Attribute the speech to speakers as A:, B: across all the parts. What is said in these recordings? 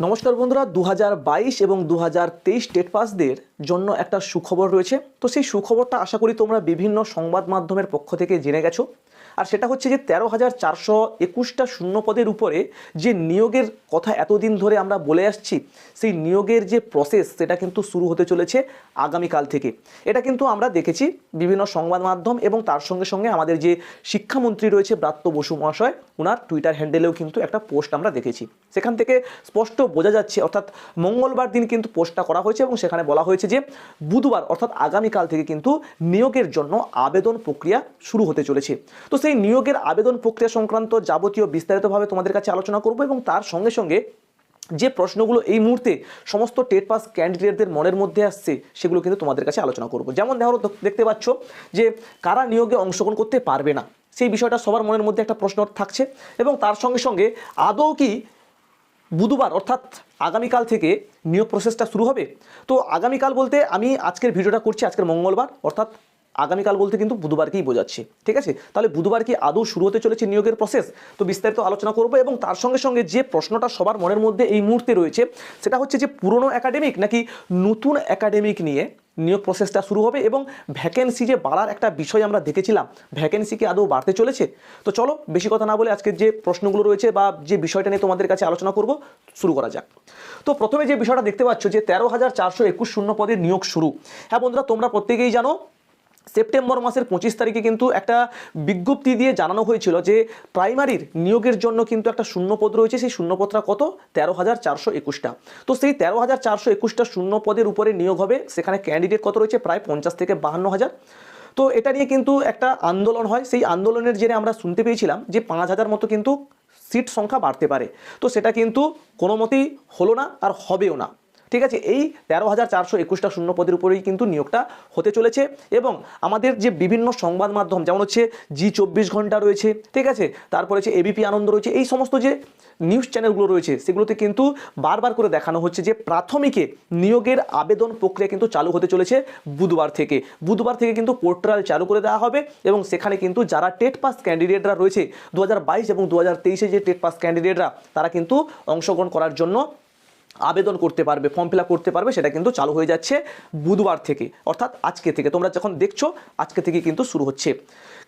A: নমস্কার বন্ধুরা দু হাজার বাইশ এবং দু হাজার টেট পাসদের জন্য একটা সুখবর রয়েছে। তো সেই সুখবরটা আশা করি তোমরা বিভিন্ন সংবাদ মাধ্যমের পক্ষ থেকে জেনে গেছো। আর সেটা হচ্ছে যে তেরো হাজার চারশো একুশটা শূন্য পদের উপরে যে নিয়োগের কথা এতদিন ধরে আমরা বলে আসছি, সেই নিয়োগের যে প্রসেস সেটা কিন্তু শুরু হতে চলেছে আগামীকাল থেকে। এটা কিন্তু আমরা দেখেছি বিভিন্ন সংবাদ মাধ্যম এবং তার সঙ্গে সঙ্গে আমাদের যে শিক্ষামন্ত্রী রয়েছে ব্রাত্য বসু মহাশয় ওনার টুইটার হ্যান্ডেলেও কিন্তু একটা পোস্ট আমরা দেখেছি। সেখান থেকে স্পষ্ট বোঝা যাচ্ছে, অর্থাৎ মঙ্গলবার দিন কিন্তু পোস্টটা করা হয়েছে এবং সেখানে বলা হয়েছে যে বুধবার, অর্থাৎ আগামীকাল থেকে কিন্তু নিয়োগের জন্য আবেদন প্রক্রিয়া শুরু হতে চলেছে। তো সেই নিয়োগের আবেদন প্রক্রিয়া সংক্রান্ত যাবতীয় বিস্তারিতভাবে তোমাদের কাছে আলোচনা করব এবং তার সঙ্গে সঙ্গে যে প্রশ্নগুলো এই মুহূর্তে সমস্ত টেট পাস ক্যান্ডিডেটদের মনের মধ্যে আসছে, সেগুলো কিন্তু তোমাদের কাছে আলোচনা করব। যেমন দেখো দেখতে পাচ্ছ যে কারা নিয়োগে অংশগ্রহণ করতে পারবে না, সেই বিষয়টা সবার মনের মধ্যে একটা প্রশ্ন থাকছে এবং তার সঙ্গে সঙ্গে আদৌ কি বুধবার অর্থাৎ আগামীকাল থেকে নিয়োগ প্রসেসটা শুরু হবে? তো আগামীকাল বলতে আমি আজকের ভিডিওটা করছি, আজকের মঙ্গলবার, অর্থাৎ আগামীকাল বলতে কিন্তু বুধবারকেই বোঝাচ্ছি, ঠিক আছে? তাহলে বুধবার কি আদৌ শুরু হতে চলেছে নিয়োগের প্রসেস তো বিস্তারিত আলোচনা করব এবং তার সঙ্গে সঙ্গে যে প্রশ্নটা সবার মনের মধ্যে এই মুহূর্তে রয়েছে, সেটা হচ্ছে যে পুরনো একাডেমিক নাকি নতুন একাডেমিক নিয়ে নিয়োগ প্রসেসটা শুরু হবে এবং ভ্যাকেন্সি যে বাড়ার একটা বিষয় আমরা দেখেছিলাম ভ্যাকেন্সি কি আদৌ বাড়তে চলেছে? তো চলো, বেশি কথা না বলে আজকের যে প্রশ্নগুলো রয়েছে বা যে বিষয়টা নিয়ে তোমাদের কাছে আলোচনা করব, শুরু করা যাক। তো প্রথমে যে বিষয়টা দেখতে পাচ্ছ যে তেরো হাজার চারশো একুশ শূন্য পদের নিয়োগ শুরু। হ্যাঁ বন্ধুরা, তোমরা প্রত্যেকেই জানো সেপ্টেম্বর মাসের পঁচিশ তারিখে কিন্তু একটা বিজ্ঞপ্তি দিয়ে জানানো হয়েছিল যে প্রাইমারির নিয়োগের জন্য কিন্তু একটা শূন্যপদ রয়েছে। সেই শূন্যপদটা কত? তেরো হাজার চারশো একুশটা। তো সেই তেরো হাজার চারশো একুশটা শূন্যপদের উপরে নিয়োগ হবে। সেখানে ক্যান্ডিডেট কত রয়েছে? প্রায় পঞ্চাশ থেকে বাহান্ন হাজার। তো এটা নিয়ে কিন্তু একটা আন্দোলন হয়। সেই আন্দোলনের জেরে আমরা শুনতে পেয়েছিলাম যে পাঁচ হাজার মতো কিন্তু সিট সংখ্যা বাড়তে পারে। তো সেটা কিন্তু কোনো মতেই হলো না আর হবেও না। ঠিক আছে? এই তেরো হাজার চারশো একুশটা শূন্য পদের উপরেই কিন্তু নিয়োগটা হতে চলেছে এবং আমাদের যে বিভিন্ন সংবাদ মাধ্যম, যেমন হচ্ছে জি চব্বিশ ঘণ্টা রয়েছে, ঠিক আছে? তারপরে হচ্ছে এবিপি আনন্দ রয়েছে, এই সমস্ত যে নিউজ চ্যানেলগুলো রয়েছে, সেগুলোতে কিন্তু বারবার করে দেখানো হচ্ছে যে প্রাথমিকে নিয়োগের আবেদন প্রক্রিয়া কিন্তু চালু হতে চলেছে বুধবার থেকে। বুধবার থেকে কিন্তু পোর্টাল চালু করে দেওয়া হবে এবং সেখানে কিন্তু যারা টেট পাস ক্যান্ডিডেটরা রয়েছে, দু এবং দু হাজার যে টেট পাস ক্যান্ডিডেটরা, তারা কিন্তু অংশগ্রহণ করার জন্য আবেদন করতে পারবে ফর্ম ফিল করতে পারবে, সেটা কিন্তু চালু হয়ে যাচ্ছে বুধবার থেকে, অর্থাৎ আজকে থেকে। তোমরা যখন দেখছ, আজকে থেকে কিন্তু শুরু হচ্ছে।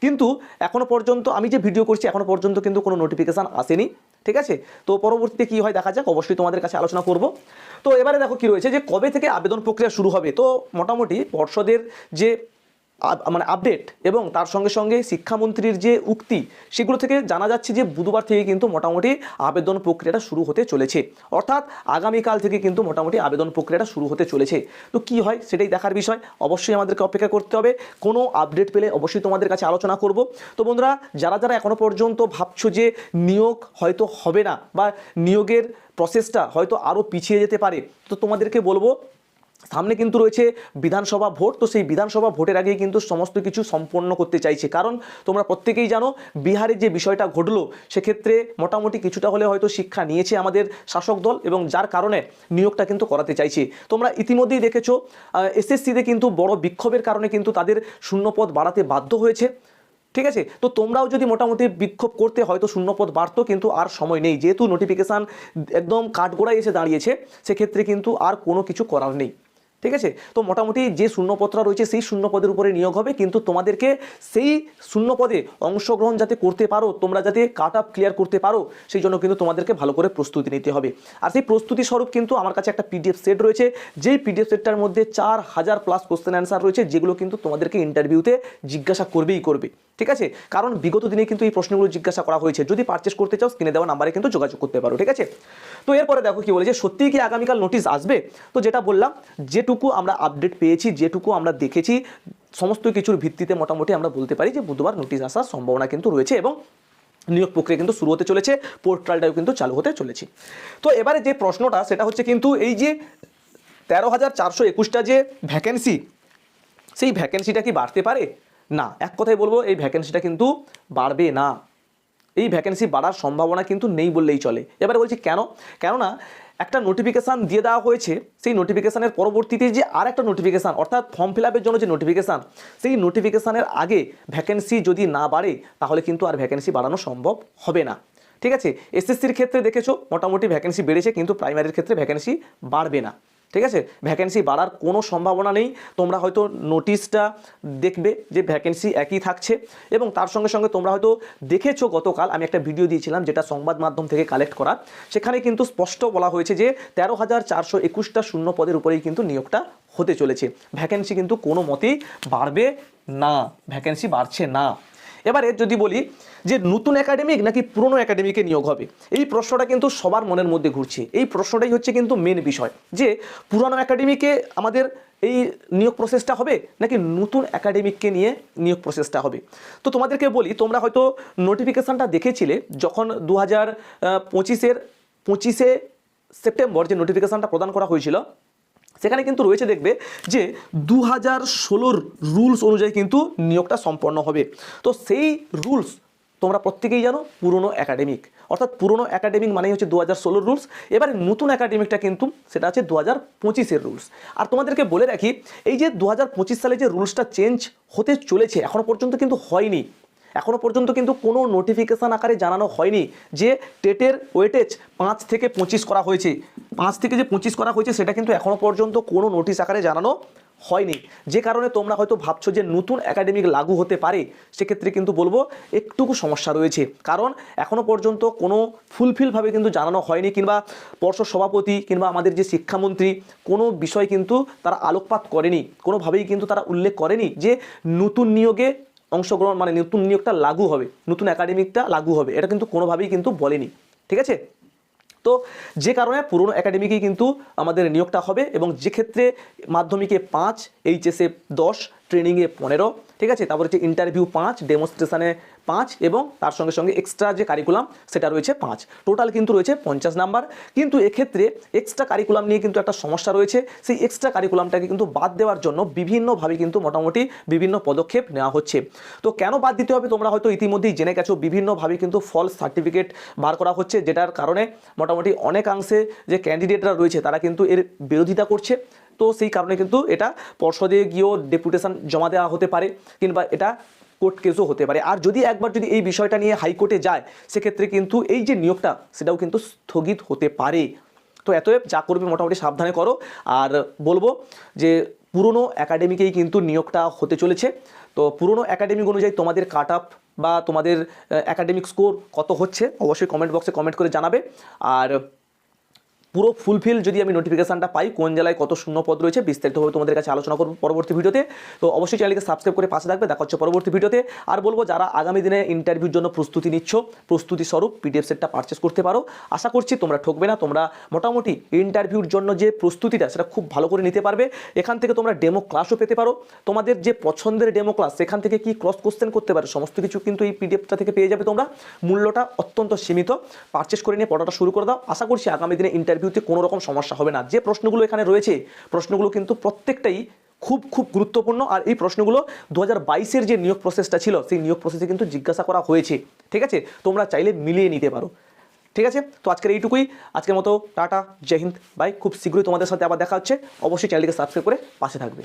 A: কিন্তু এখনও পর্যন্ত আমি যে ভিডিও করছি, এখনও পর্যন্ত কিন্তু কোনো নোটিফিকেশান আসেনি, ঠিক আছে? তো পরবর্তীতে কি হয় দেখা যাক, অবশ্যই তোমাদের কাছে আলোচনা করব। তো এবারে দেখো কি রয়েছে যে কবে থেকে আবেদন প্রক্রিয়া শুরু হবে? তো মোটামুটি পর্ষদের যে মানে আপডেট এবং তার সঙ্গে সঙ্গে শিক্ষামন্ত্রীর যে উক্তি, সেগুলো থেকে জানা যাচ্ছে যে বুধবার থেকে কিন্তু মোটামুটি আবেদন প্রক্রিয়াটা শুরু হতে চলেছে। অর্থাৎ আগামীকাল থেকে কিন্তু মোটামুটি আবেদন প্রক্রিয়াটা শুরু হতে চলেছে। তো কি হয় সেটাই দেখার বিষয়, অবশ্যই আমাদেরকে অপেক্ষা করতে হবে। কোনো আপডেট পেলে অবশ্যই তোমাদের কাছে আলোচনা করব। তো বন্ধুরা, যারা যারা এখনও পর্যন্ত ভাবছ যে নিয়োগ হয়তো হবে না বা নিয়োগের প্রসেসটা হয়তো আরও পিছিয়ে যেতে পারে, তো তোমাদেরকে বলব সামনে কিন্তু রয়েছে বিধানসভা ভোট। তো সেই বিধানসভা ভোটের আগেই কিন্তু সমস্ত কিছু সম্পন্ন করতে চাইছে। কারণ তোমরা প্রত্যেকেই জানো, বিহারে যে বিষয়টা ঘটলো, সেক্ষেত্রে মোটামুটি কিছুটা হলে হয়তো শিক্ষা নিয়েছে আমাদের শাসক দল এবং যার কারণে নিয়োগটা কিন্তু করাতে চাইছে। তোমরা ইতিমধ্যেই দেখেছ এসএসসিতে কিন্তু বড় বিক্ষোভের কারণে কিন্তু তাদের শূন্যপদ বাড়াতে বাধ্য হয়েছে। ঠিক আছে? তো তোমরাও যদি মোটামুটি বিক্ষোভ করতে হয়তো শূন্যপদ বাড়তো কিন্তু আর সময় নেই। যেহেতু নোটিফিকেশান একদম কাঠগোড়ায় এসে দাঁড়িয়েছে, সেক্ষেত্রে কিন্তু আর কোনো কিছু করার নেই। ঠিক আছে? তো মোটামুটি যে শূন্যপদটা রয়েছে সেই শূন্যপদের উপরে নিয়োগ হবে, কিন্তু তোমাদেরকে সেই শূন্যপদে অংশগ্রহণ যাতে করতে পারো, তোমরা যাতে কাট আপ ক্লিয়ার করতে পারো, সেই জন্য কিন্তু তোমাদেরকে ভালো করে প্রস্তুতি নিতে হবে। আর সেই প্রস্তুতি স্বরূপ কিন্তু আমার কাছে একটা পিডিএফ সেট রয়েছে, যেই পিডিএফ সেটটার মধ্যে চার হাজার প্লাস কোশ্চেন অ্যান্সার রয়েছে, যেগুলো কিন্তু তোমাদেরকে ইন্টারভিউতে জিজ্ঞাসা করবেই করবে। ঠিক আছে? কারণ বিগত দিনে কিন্তু এই প্রশ্নগুলো জিজ্ঞাসা করা হয়েছে। যদি পারচেস করতে চাও স্ক্রিনে দেওয়া নাম্বারে কিন্তু যোগাযোগ করতে পারো। ঠিক আছে? তো এরপরে দেখো কি বলেছে, সত্যিই কি আগামীকাল নোটিশ আসবে? তো যেটা বললাম যেটুকু আমরা আপডেট পেয়েছি, যেটুকু আমরা দেখেছি, সমস্ত কিছুর ভিত্তিতে মোটামুটি আমরা বলতে পারি যে বুধবার নোটিশ আসার সম্ভাবনা কিন্তু রয়েছে এবং নিয়োগ প্রক্রিয়া কিন্তু শুরু হতে চলেছে, পোর্টালটাও কিন্তু চালু হতে চলেছে। তো এবারে যে প্রশ্নটা, সেটা হচ্ছে কিন্তু এই যে তেরো হাজার চারশো একুশটা যে ভ্যাকেন্সি সেই ভ্যাকেন্সিটা কি বাড়তে পারে? না, এক কথায় বলব, এই ভ্যাকেন্সিটা কিন্তু বাড়বে না। এই ভ্যাকেন্সি বাড়ার সম্ভাবনা কিন্তু নেই বললেই চলে। এবারে বলছি কেন? কেননা একটা নোটিফিকেশান দিয়ে দেওয়া হয়েছে, সেই নোটিফিকেশানের পরবর্তীতে যে আর একটা নোটিফিকেশান অর্থাৎ ফর্ম ফিল আপের জন্য যে নোটিফিকেশান সেই নোটিফিকেশানের আগে ভ্যাকেন্সি যদি না বাড়ে, তাহলে কিন্তু আর ভ্যাকেন্সি বাড়ানো সম্ভব হবে না। ঠিক আছে? এসএসসির ক্ষেত্রে দেখেছ, মোটামুটি ভ্যাকেন্সি বেড়েছে, কিন্তু প্রাইমারির ক্ষেত্রে ভ্যাকেন্সি বাড়বে না। ঠিক আছে? ভ্যাকেন্সি বাড়ার কোনো সম্ভাবনা নেই। তোমরা হয়তো নোটিশটা দেখবে যে ভ্যাকেন্সি একই থাকছে এবং তার সঙ্গে সঙ্গে তোমরা হয়তো দেখেছ গতকাল, আমি একটা ভিডিও দিয়েছিলাম যেটা সংবাদ মাধ্যম থেকে কালেক্ট করা। সেখানে কিন্তু স্পষ্ট বলা হয়েছে যে তেরো হাজার চারশো একুশটা শূন্য পদের উপরেই কিন্তু নিয়োগটা হতে চলেছে। ভ্যাকেন্সি কিন্তু কোনো মতেই বাড়বে না। ভ্যাকেন্সি বাড়ছে না। এবারে যদি বলি যে নতুন একাডেমিক নাকি পুরনো একাডেমিকে নিয়োগ হবে, এই প্রশ্নটা কিন্তু সবার মনের মধ্যে ঘুরছে। এই প্রশ্নটাই হচ্ছে কিন্তু মেন বিষয় যে পুরানো একাডেমিকে আমাদের এই নিয়োগ প্রসেসটা হবে নাকি নতুন একাডেমিককে নিয়ে নিয়োগ প্রসেসটা হবে? তো তোমাদেরকে বলি, তোমরা হয়তো নোটিফিকেশানটা দেখেছিলে যখন দু হাজার পঁচিশের, পঁচিশে সেপ্টেম্বর যে নোটিফিকেশানটা প্রদান করা হয়েছিল সেখানে কিন্তু রয়েছে দেখবে যে দু হাজার ষোলোর রুলস অনুযায়ী কিন্তু নিয়োগটা সম্পন্ন হবে। তো সেই রুলস তোমরা প্রত্যেকেই জানো, পুরনো একাডেমিক। অর্থাৎ পুরনো একাডেমিক মানেই হচ্ছে দু হাজার ষোলোর রুলস। এবারে নতুন একাডেমিকটা কিন্তু সেটা আছে দু হাজার পঁচিশের রুলস। আর তোমাদেরকে বলে রাখি, এই যে দু হাজার পঁচিশ সালে যে রুলসটা চেঞ্জ হতে চলেছে এখনও পর্যন্ত কিন্তু হয়নি। এখনও পর্যন্ত কিন্তু কোনো নোটিফিকেশান আকারে জানানো হয়নি যে টেটের ওয়েটেজ পাঁচ থেকে পঁচিশ করা হয়েছে। পাঁচ থেকে যে পঁচিশ করা হয়েছে সেটা কিন্তু এখনও পর্যন্ত কোনো নোটিশ আকারে জানানো হয়নি। যে কারণে তোমরা হয়তো ভাবছ যে নতুন একাডেমিক লাগু হতে পারে, সেক্ষেত্রে কিন্তু বলব একটুকু সমস্যা রয়েছে। কারণ এখনও পর্যন্ত কোনো ফুলফিলভাবে কিন্তু জানানো হয়নি কিংবা পর্ষদ সভাপতি কিংবা আমাদের যে শিক্ষামন্ত্রী কোনো বিষয় কিন্তু তারা আলোকপাত করেনি। কোনোভাবেই কিন্তু তারা উল্লেখ করেনি যে নতুন নিয়োগে অংশগ্রহণ মানে নতুন নিয়োগটা লাগু হবে, নতুন একাডেমিকটা লাগু হবে। এটা কিন্তু কোনোভাবেই কিন্তু বলেনি, ঠিক আছে? তো যে কারণে পুরনো একাডেমিকেই কিন্তু আমাদের নিয়োগটা হবে এবং যে ক্ষেত্রে মাধ্যমিকে পাঁচ এইচএসএ দশ ট্রেনিংয়ে পনেরো ঠিক আছে? তারপর হচ্ছে ইন্টারভিউ পাঁচ ডেমনস্ট্রেশনে পাঁচ এবং তার সঙ্গে সঙ্গে এক্সট্রা যে কারিকুলাম সেটা রয়েছে পাঁচ। টোটাল কিন্তু রয়েছে পঞ্চাশ নাম্বার। কিন্তু এক্ষেত্রে এক্সট্রা কারিকুলাম নিয়ে কিন্তু একটা সমস্যা রয়েছে। সেই এক্সট্রা কারিকুলামটাকে কিন্তু বাদ দেওয়ার জন্য বিভিন্নভাবে কিন্তু মোটামুটি বিভিন্ন পদক্ষেপ নেওয়া হচ্ছে। তো কেন বাদ দিতে হবে? তোমরা হয়তো ইতিমধ্যেই জেনে গেছো, বিভিন্নভাবে কিন্তু ফলস সার্টিফিকেট বার করা হচ্ছে, যেটার কারণে মোটামুটি অনেকাংশে যে ক্যান্ডিডেটরা রয়েছে, তারা কিন্তু এর বিরোধিতা করছে। তো সেই কারণে কিন্তু এটা পর্ষদে গিয়েও ডেপুটেশন জমা দেওয়া হতে পারে কিংবা এটা কোর্ট কেসও হতে পারে। আর যদি একবার যদি এই বিষয়টা নিয়ে হাইকোর্টে যায়, সেক্ষেত্রে কিন্তু এই যে নিয়োগটা, সেটাও কিন্তু স্থগিত হতে পারে। তো এতএব যা করবে মোটামুটি সাবধানে করো। আর বলব যে পুরনো একাডেমিকেই কিন্তু নিয়োগটা হতে চলেছে। তো পুরনো একাডেমিক অনুযায়ী তোমাদের কাট আপ বা তোমাদের একাডেমিক স্কোর কত হচ্ছে, অবশ্যই কমেন্ট বক্সে কমেন্ট করে জানাবে। আর পুরো ফুলফিল যদি আমি নোটিফিকেশনটা পাই কোন জেলায় কত শূন্য পদ রয়েছে বিস্তারিতভাবে তোমাদের কাছে আলোচনা করব পরবর্তী ভিডিওতে। তো অবশ্যই চ্যানেলকে সাবস্ক্রাইব করে পাশে থাকবে, দেখা হচ্ছে পরবর্তী ভিডিওতে। আর বলব, যারা আগামী দিনে ইন্টারভিউর জন্য প্রস্তুতি নিচ্ছ, প্রস্তুতি স্বরূপ পিডিএফ সেটটা পারচেস করতে পারো। আশা করছি তোমরা ঠকবে না, তোমরা মোটামুটি ইন্টারভিউর জন্য যে প্রস্তুতিটা, সেটা খুব ভালো করে নিতে পারবে। এখান থেকে তোমরা ডেমো ক্লাসও পেতে পারো। তোমাদের যে পছন্দের ডেমো ক্লাস সেখান থেকে কি ক্রস কোশ্চেন করতে পারো, সমস্ত কিছু কিন্তু এই পিডিএফটা থেকে পেয়ে যাবে তোমরা। মূল্যটা অত্যন্ত সীমিত। পারচেস করে নিয়ে পড়াটা শুরু করে দাও। আশা করছি আগামী দিনে ইন্টারভিউতে কোনো রকম সমস্যা হবে না। যে প্রশ্নগুলো এখানে রয়েছে, প্রশ্নগুলো কিন্তু প্রত্যেকটাই খুব খুব গুরুত্বপূর্ণ। আর এই প্রশ্নগুলো দু হাজার যে নিয়োগ প্রসেসটা ছিল, সেই নিয়োগ প্রসেসে কিন্তু জিজ্ঞাসা করা হয়েছে। ঠিক আছে? তোমরা চাইলে মিলিয়ে নিতে পারো। ঠিক আছে? তো আজকের এইটুকুই। আজকের মতো টাটা, জয় হিন্দ। বাই। খুব শীঘ্রই তোমাদের সাথে আবার দেখা হচ্ছে। অবশ্যই চ্যানেলটিকে সাবস্ক্রাইব করে পাশে থাকবে।